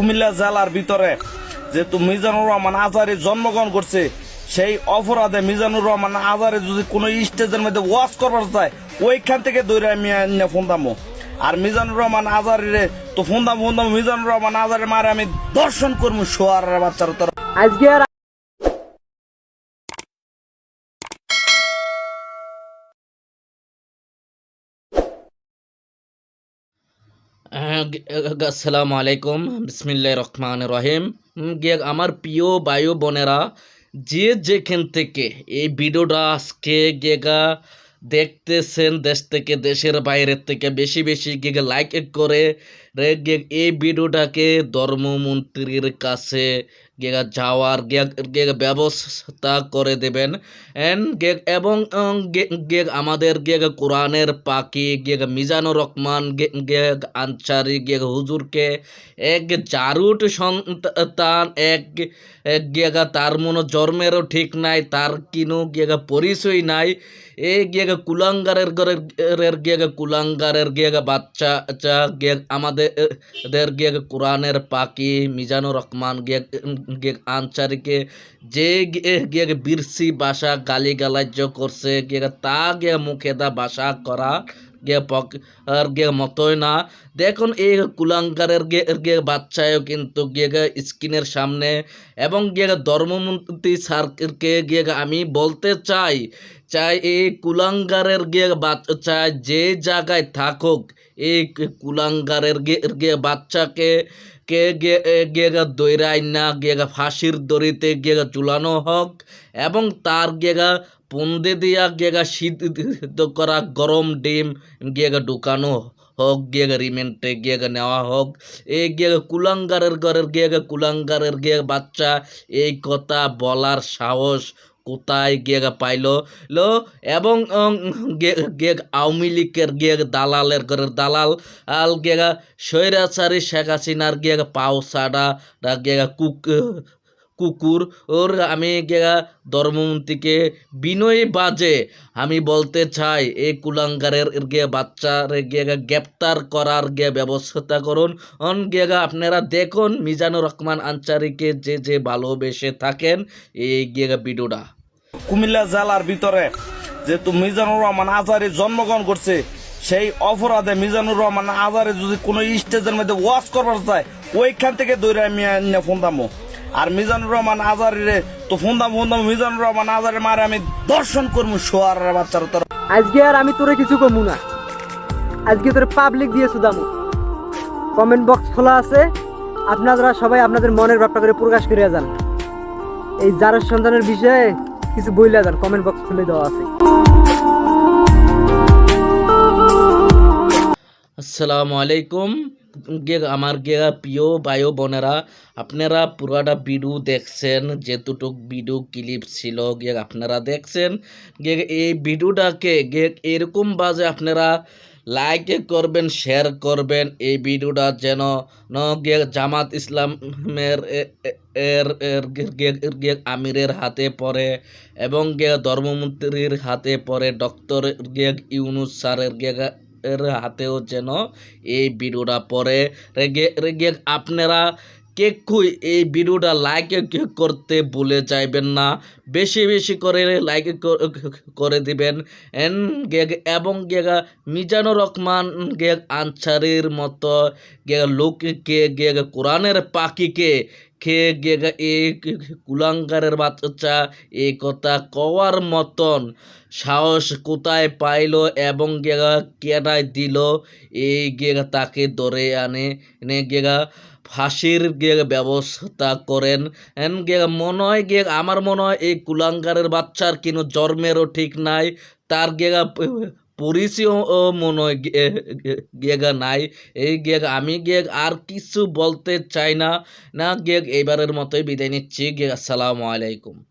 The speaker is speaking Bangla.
কুমিল্লা জেলার ভিতরে যেহেতু মিজানুর রহমান আজারি জন্মগ্রহণ করছে, সেই অপরাধে মিজানুর রহমান আজারে যদি কোনো স্টেজের মধ্যে ওয়াশ করবার চায়, ওইখান থেকে দৌড়ে আমি ফোন দামো। আর মিজানুর রহমান আজারে তো ফোন দাম ফোন দাম, মিজানুর রহমান আজারে মারে আমি দর্শন করব সোয়ার বাচ্চার তোর আজকে আসসালামু আলাইকুম। বিসমিল্লা রহমান রহিম। গিয়ে আমার প্রিয় বায়ু বোনেরা, যে যেখান থেকে এই ভিডিওটা আজকে গেগা দেখতেছেন, দেশ থেকে, দেশের বাইরের থেকে, বেশি বেশি গিয়ে লাইক করে এই ভিডিওটাকে ধর্মমন্ত্রীর কাছে যাওয়ার ব্যবস্থা করে দেবেন। এবং গে- আমাদের গিয়ে কোরআনের পাখি গিয়ে মিজানুর রহমান গিয়ে আনসারি গিয়ে হুজুরকে এক জারুট সন্তান, এক গিয়েগা তার মনো জন্মেরও ঠিক নাই, তার কিনো গিয়েগা পরিচয় নাই। এ গিয়েগা কুলাঙ্গারের গিয়েগা কুলাঙ্গারের গিয়েগা বাচ্চা গিয়ে আমাদের দের গিয়ে কোরআনের পাখি মিজানুর রহমান গিয়ে আনচারিকে যে গিয়ে বিরসি গালি গালাজ্য করছে, গিয়ে তা গিয়ে মুখে দা ভাষা করা গিয়ে পক, আর গিয়ে মতোই না। দেখুন, এই কুলাঙ্কারের গিয়ে গিয়ে বাচ্চায়ও কিন্তু গিয়ে স্ক্রিনের সামনে এবং গিয়ে ধর্মমন্ত্রী স্যারকে গিয়ে আমি বলতে চাই চাই এই কুলাঙ্গারের গিয়ে বাচ্চা যে জায়গায় থাকুক, এই কুলাঙ্গারের গিয়ে গিয়ে বাচ্চাকে, কে গে গে দৈরাই না, গে ফাঁসির দড়িতে গে ঝুলানো হোক এবং তার গেগা পন্দে দিয়া গেগা সিদ্ধ করা গরম ডিম গেগা ঢুকানো হোক গিয়ে রিমেন্টে গিয়ে নেওয়া হোক। এই গিয়ে কুলাঙ্গারের ঘরের গিয়ে কুলাঙ্গারের গিয়ে বাচ্চা এই কথা বলার সাহস কোথায় গিয়ে পাইলো? লো এবং উম, গে- গে আওয়ামী লীগের গিয়ে দালালের ঘরের দালাল আল গিয়ে স্বৈরাচারী শেখ হাসিনার গিয়ে পাও সাডা গিয়ে কুক কুকুর, ওর আমি ধর্মমন্ত্রীকে বিনয় বাজে। আমি বলতে চাই এই কুলাঙ্গারের গিয়ে বাচ্চার গিয়ে গ্রেপ্তার করার গিয়ে ব্যবস্থা করুন। অন গিয়ে আপনারা দেখুন, মিজানুর রহমান আনসারিকে যে যে ভালোবেসে থাকেন, এই গিয়ে ভিডিওটা। কুমিল্লা জেলার ভিতরে যেহেতু মিজানুর রহমান আজারি জন্মগ্রহণ করছে, সেই অপরাধে মিজানুর রহমান আজারে যদি কোনো স্টেজের মধ্যে ওয়াশ করবার চায়, ওইখান থেকে দৌড়ে আমি ফোন দামো। আর মিজানুর রহমান আজারে তো ফোন দাম ফোন মিজানুর রহমান আজারে মারে আমি দর্শন করব শোয়ার বাচ্চার তোর। আজকে আর আমি তোরে কিছু কমু না। আজকে তোরে পাবলিক দিয়ে সুদামু। কমেন্ট বক্স খোলা আছে। আপনারা সবাই আপনাদের মনের ব্যাপারটা করে প্রকাশ করে যান। এই জারের সন্তানের বিষয়ে কিছু বইলে যান কমেন্ট বক্স খুলে দেওয়া আছে। আসসালামু আলাইকুম। আমার গে প্রিয় বায়ু বোনেরা, আপনারা পুরাটা ভিডিও দেখছেন, যেতুটুক ভিডিও ক্লিপ ছিল, গে, আপনারা দেখছেন। গে, এই ভিডিওটাকে, গে, এরকম বাজে আপনারা লাইক করবেন শেয়ার করবেন, এই ভিডিওটা যেন গে, জামাত ইসলামের এর গে- আমিরের হাতে পড়ে এবং গে, ধর্মমন্ত্রীর হাতে পড়ে ডক্টর গে, ইউনুস স্যারের গে এর হাতেও যেন এই ভিডিওটা রেগে আপনারা কে কুই এই ভিডিওটা লাইক করতে ভুলে যাইবেন না। বেশি বেশি করে লাইক করে দিবেন। এন গেগ এবং গেগা মিজানুর রহমান গেগ আনসারির মতো গেগ লোককে গেগ কোরআনের পাখিকে খেয়ে গেগা এই কুলাঙ্গারের বাচ্চা এই কথা কওয়ার মতন সাহস কোথায় পাইলো এবং গেগা কেডায় দিল। এই গেগা তাকে ধরে আনে। এনে গেগা ফাঁসির গিয়ে ব্যবস্থা করেন। গে মনে হয় গে আমার মনে হয় এই কুলাঙ্গারের বাচ্চার কিন্তু জন্মেরও ঠিক নাই। তার গেগা পরিচয় মনে গে- গে- গেগা নাই। এই গেগ আমি গেগ আর কিছু বলতে চাই না। না গেগ এবারের মতোই বিদায় নিচ্ছি। গেগ আসসালামু আলাইকুম।